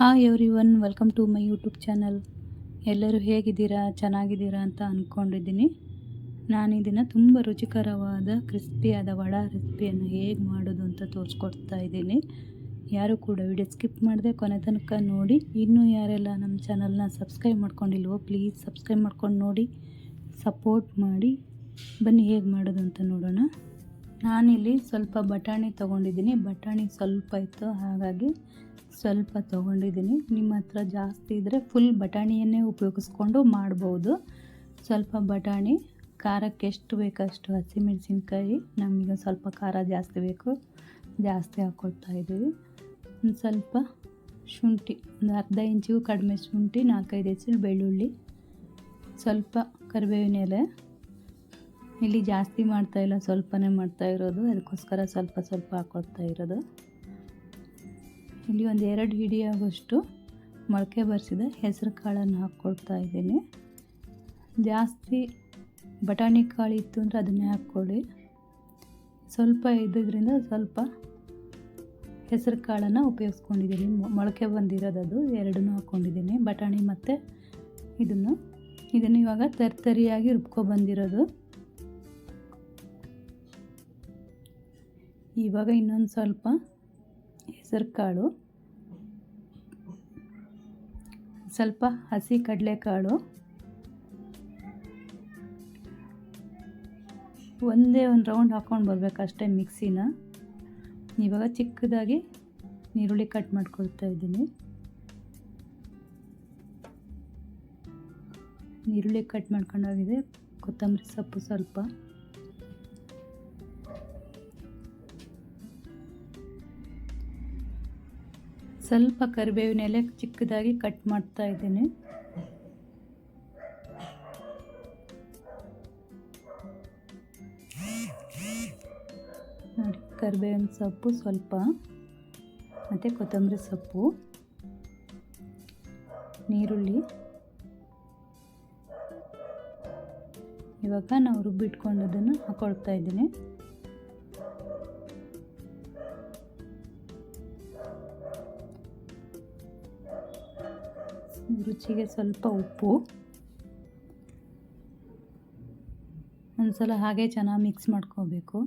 Hi everyone welcome to my YouTube channel. ಎಲ್ಲರೂ ಹೇಗಿದ್ದೀರಾ, ಚೆನ್ನಾಗಿದ್ದೀರಾ ಅಂತ ಅಂದ್ಕೊಂಡಿದ್ದೀನಿ ನಾನು ಇದನ್ನು ತುಂಬ ರುಚಿಕರವಾದ, ಕ್ರಿಸ್ಪಿಯಾದ ವಡ ರೆಸಿಪಿಯನ್ನು ಹೇಗೆ ಮಾಡೋದು ಅಂತ ತೋರಿಸ್ಕೊಡ್ತಾ ಇದ್ದೀನಿ. ಯಾರು ಕೂಡ ವಿಡಿಯೋ ಸ್ಕಿಪ್ ಮಾಡದೆ ಕೊನೆ ತನಕ ನೋಡಿ. ಇನ್ನೂ ಯಾರೆಲ್ಲ ನಮ್ಮ ಚಾನಲ್ನ ಸಬ್ಸ್ಕ್ರೈಬ್ ಮಾಡ್ಕೊಂಡಿಲ್ವೋ, ಪ್ಲೀಸ್ ಸಬ್ಸ್ಕ್ರೈಬ್ ಮಾಡ್ಕೊಂಡು ನೋಡಿ. ಸಪೋರ್ಟ್ ಮಾಡಿ. ಬನ್ನಿ, ಹೇಗೆ ಮಾಡೋದು ಅಂತ ನೋಡೋಣ. ನಾನಿಲ್ಲಿ ಸ್ವಲ್ಪ ಬಟಾಣಿ ತೊಗೊಂಡಿದ್ದೀನಿ. ಬಟಾಣಿ ಸ್ವಲ್ಪ ಇತ್ತು, ಹಾಗಾಗಿ ಸ್ವಲ್ಪ ತೊಗೊಂಡಿದ್ದೀನಿ. ನಿಮ್ಮ ಹತ್ರ ಜಾಸ್ತಿ ಇದ್ದರೆ ಫುಲ್ ಬಟಾಣಿಯನ್ನೇ ಉಪಯೋಗಿಸ್ಕೊಂಡು ಮಾಡ್ಬೋದು. ಸ್ವಲ್ಪ ಬಟಾಣಿ, ಖಾರಕ್ಕೆ ಎಷ್ಟು ಬೇಕಷ್ಟು ಹಸಿಮೆಣಸಿನ್ಕಾಯಿ, ನಮಗೆ ಸ್ವಲ್ಪ ಖಾರ ಜಾಸ್ತಿ ಬೇಕು, ಜಾಸ್ತಿ ಹಾಕ್ಕೊಳ್ತಾ ಇದ್ದೀವಿ. ಒಂದು ಸ್ವಲ್ಪ ಶುಂಠಿ, ಒಂದು ಅರ್ಧ ಇಂಚಿಗೂ ಕಡಿಮೆ ಶುಂಠಿ, ನಾಲ್ಕೈದು ಹೆಸರು ಬೆಳ್ಳುಳ್ಳಿ, ಸ್ವಲ್ಪ ಕರಿಬೇವಿನ ಎಲೆ. ಇಲ್ಲಿ ಜಾಸ್ತಿ ಮಾಡ್ತಾ ಇಲ್ಲ, ಸ್ವಲ್ಪನೇ ಮಾಡ್ತಾ ಇರೋದು, ಅದಕ್ಕೋಸ್ಕರ ಸ್ವಲ್ಪ ಸ್ವಲ್ಪ ಹಾಕ್ಕೊಳ್ತಾ ಇರೋದು. ಇಲ್ಲಿ ಒಂದು ಎರಡು ಹಿಡಿಯಾಗುವಷ್ಟು ಮೊಳಕೆ ಬರೆಸಿದ ಹೆಸರು ಕಾಳನ್ನು ಹಾಕ್ಕೊಳ್ತಾ ಇದ್ದೀನಿ. ಜಾಸ್ತಿ ಬಟಾಣಿ ಕಾಳು ಇತ್ತು ಅಂದರೆ ಅದನ್ನೇ ಹಾಕ್ಕೊಳ್ಳಿ. ಸ್ವಲ್ಪ ಇದ್ದಿದ್ದರಿಂದ ಸ್ವಲ್ಪ ಹೆಸರು ಕಾಳನ್ನು ಉಪಯೋಗಿಸ್ಕೊಂಡಿದ್ದೀನಿ. ಮೊಳಕೆ ಬಂದಿರೋದು ಅದು, ಎರಡನ್ನೂ ಹಾಕ್ಕೊಂಡಿದ್ದೀನಿ. ಬಟಾಣಿ ಮತ್ತು ಇದನ್ನು. ಇದನ್ನು ಇವಾಗ ತರ್ತರಿಯಾಗಿ ರುಬ್ಕೊಬಂದಿರೋದು ಇವಾಗ ಇನ್ನೊಂದು ಸ್ವಲ್ಪ ಹೆಸರು ಕಾಳು ಸ್ವಲ್ಪ ಹಸಿ ಕಡಲೆಕಾಳು. ಒಂದೇ ಒಂದು ರೌಂಡ್ ಹಾಕ್ಕೊಂಡು ಬರಬೇಕು ಅಷ್ಟೇ ಮಿಕ್ಸಿನ. ಇವಾಗ ಚಿಕ್ಕದಾಗಿ ನೀರುಳ್ಳಿ ಕಟ್ ಮಾಡ್ಕೊಳ್ತಾ ಇದ್ದೀನಿ. ಈರುಳ್ಳಿ ಕಟ್ ಮಾಡ್ಕೊಂಡಾಗಿದೆ, ಕೊತ್ತಂಬರಿ ಸೊಪ್ಪು ಸ್ವಲ್ಪ. ಸ್ವಲ್ಪ ಕರಿಬೇವಿನ ಎಲೆ ಚಿಕ್ಕದಾಗಿ ಕಟ್ ಮಾಡ್ತಾ ಇದ್ದೀನಿ. ಕರಿಬೇವಿನ ಸೊಪ್ಪು ಸ್ವಲ್ಪ, ಮತ್ತು ಕೊತ್ತಂಬರಿ ಸೊಪ್ಪು ನೀರುಳ್ಳಿ ಇವಾಗ ನಾವು ರುಬ್ಬಿಟ್ಕೊಂಡದನ್ನು ಹಾಕೊಳ್ತಾ ಇದ್ದೀನಿ. ರುಚಿಗೆ ಸ್ವಲ್ಪ ಉಪ್ಪು. ಒಂದ್ಸಲ ಹಾಗೆ ಚೆನ್ನಾಗಿ ಮಿಕ್ಸ್ ಮಾಡ್ಕೋಬೇಕು.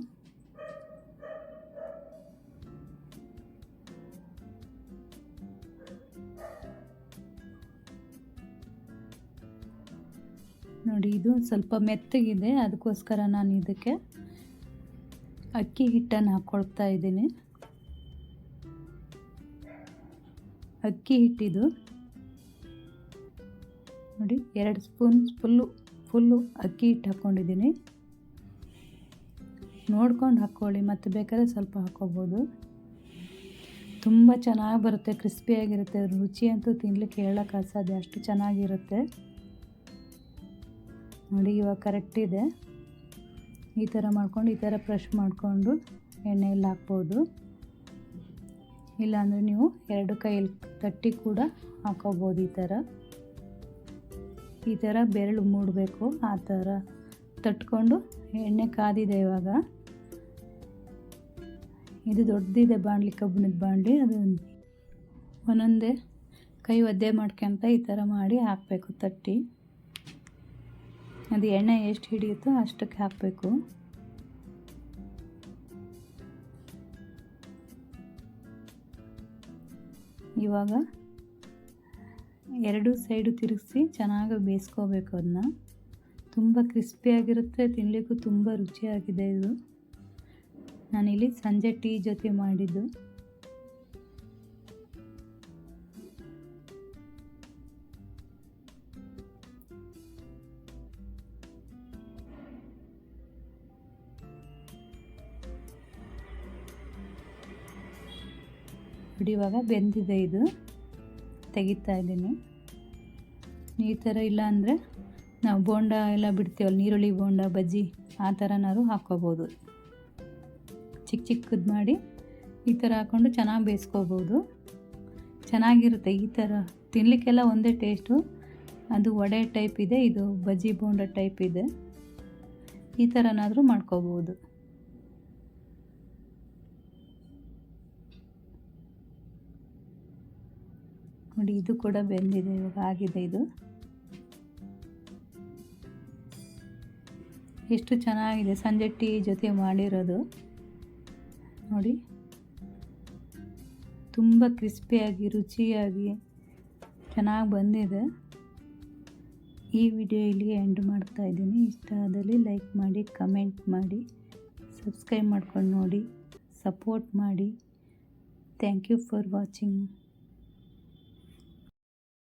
ನೋಡಿ, ಇದು ಸ್ವಲ್ಪ ಮೆತ್ತಗಿದೆ, ಅದಕ್ಕೋಸ್ಕರ ನಾನು ಇದಕ್ಕೆ ಅಕ್ಕಿ ಹಿಟ್ಟನ್ನು ಹಾಕ್ಕೊಳ್ತಾ ಇದ್ದೀನಿ. ಅಕ್ಕಿ ಹಿಟ್ಟಿದು ನೋಡಿ, ಎರಡು ಸ್ಪೂನ್ ಫುಲ್ಲು ಫುಲ್ಲು ಅಕ್ಕಿ ಹಿಟ್ಟು ಹಾಕ್ಕೊಂಡಿದ್ದೀನಿ. ನೋಡ್ಕೊಂಡು ಹಾಕ್ಕೊಳ್ಳಿ, ಮತ್ತು ಬೇಕಾದ್ರೆ ಸ್ವಲ್ಪ ಹಾಕ್ಕೋಬೋದು. ತುಂಬ ಚೆನ್ನಾಗಿ ಬರುತ್ತೆ ಕ್ರಿಸ್ಪಿಯಾಗಿರುತ್ತೆ ರುಚಿ ಅಂತೂ ತಿನ್ಲಿಕ್ಕೆ ಹೇಳೋಕ್ಕೆ ಅಸಾಧ್ಯ, ಅಷ್ಟು ಚೆನ್ನಾಗಿರುತ್ತೆ. ನೋಡಿ, ಇವಾಗ ಕರೆಕ್ಟ್ ಇದೆ. ಈ ಥರ ಮಾಡ್ಕೊಂಡು, ಈ ಥರ ಫ್ರೆಶ್ ಮಾಡಿಕೊಂಡು ಎಣ್ಣೆಯಲ್ಲಿ ಹಾಕ್ಬೋದು. ಇಲ್ಲಾಂದರೆ ನೀವು ಎರಡು ಕೈಯಲ್ಲಿ ತಟ್ಟಿ ಕೂಡ ಹಾಕೋಬೋದು ಈ ಥರ. ಈ ಥರ ಬೆರಳು ಮೂಡಬೇಕು, ಆ ಥರ ತಟ್ಕೊಂಡು ಎಣ್ಣೆ ಕಾದಿದೆ ಇವಾಗ. ಇದು ದೊಡ್ಡದಿದೆ ಬಾಣಲಿ, ಕಬ್ಬಿಣದ ಬಾಣಲಿ. ಅದು ಒಂದೊಂದೇ ಕೈ ಒದ್ದೆ ಮಾಡ್ಕೊಂತ ಈ ಥರ ಮಾಡಿ ಹಾಕಬೇಕು ತಟ್ಟಿ. ಅದು ಎಣ್ಣೆ ಎಷ್ಟು ಹಿಡಿಯುತ್ತೋ ಅಷ್ಟಕ್ಕೆ ಹಾಕಬೇಕು. ಇವಾಗ ಎರಡು ಸೈಡು ತಿರುಗಿಸಿ ಚೆನ್ನಾಗಿ ಬೇಯಿಸ್ಕೋಬೇಕು ಅದನ್ನ. ತುಂಬ ಕ್ರಿಸ್ಪಿಯಾಗಿರುತ್ತೆ ತಿನ್ನಲಿಕ್ಕೂ ತುಂಬ ರುಚಿಯಾಗಿದೆ ಇದು. ನಾನಿಲ್ಲಿ ಸಂಜೆ ಟೀ ಜೊತೆ ಮಾಡಿದ್ದು. ಇವಾಗ ಬೆಂದಿದೆ ಇದು. ತೆಗಿತಾ ಇದ್ದೀನಿ. ಈ ಥರ ಇಲ್ಲ ಅಂದರೆ ನಾವು ಬೋಂಡ ಎಲ್ಲ ಬಿಡ್ತೀವಲ್ಲ, ನೀರುಳ್ಳಿ ಬೋಂಡ, ಬಜ್ಜಿ, ಆ ಥರನಾದ್ರು ಹಾಕ್ಕೋಬೋದು. ಚಿಕ್ಕ ಚಿಕ್ಕದು ಮಾಡಿ ಈ ಥರ ಹಾಕ್ಕೊಂಡು ಚೆನ್ನಾಗಿ ಬೇಯಿಸ್ಕೋಬೋದು. ಚೆನ್ನಾಗಿರುತ್ತೆ ಈ ಥರ. ತಿನ್ನಲಿಕ್ಕೆಲ್ಲ ಒಂದೇ ಟೇಸ್ಟು. ಅದು ವಡೆ ಟೈಪ್ ಇದೆ, ಇದು ಬಜ್ಜಿ ಬೋಂಡ ಟೈಪ್ ಇದೆ. ಈ ಥರನಾದರೂ ಮಾಡ್ಕೋಬೋದು. ನೋಡಿ, ಇದು ಕೂಡ ಬೆಂದಿದೆ, ಇವಾಗ ಆಗಿದೆ ಇದು. ಎಷ್ಟು ಚೆನ್ನಾಗಿದೆ, ಸಂಜೆ ಟೀ ಜೊತೆ ಮಾಡಿರೋದು. ನೋಡಿ, ತುಂಬ ಕ್ರಿಸ್ಪಿಯಾಗಿ, ರುಚಿಯಾಗಿ ಚೆನ್ನಾಗಿ ಬಂದಿದೆ. ಈ ವಿಡಿಯೋ ಇಲ್ಲಿ ಎಂಡ್ ಮಾಡ್ತಾ ಇದ್ದೀನಿ. ಇಷ್ಟ ಆದಲ್ಲಿ ಲೈಕ್ ಮಾಡಿ, ಕಮೆಂಟ್ ಮಾಡಿ, ಸಬ್ಸ್ಕ್ರೈಬ್ ಮಾಡ್ಕೊಂಡು ನೋಡಿ, ಸಪೋರ್ಟ್ ಮಾಡಿ. Thank you for watching.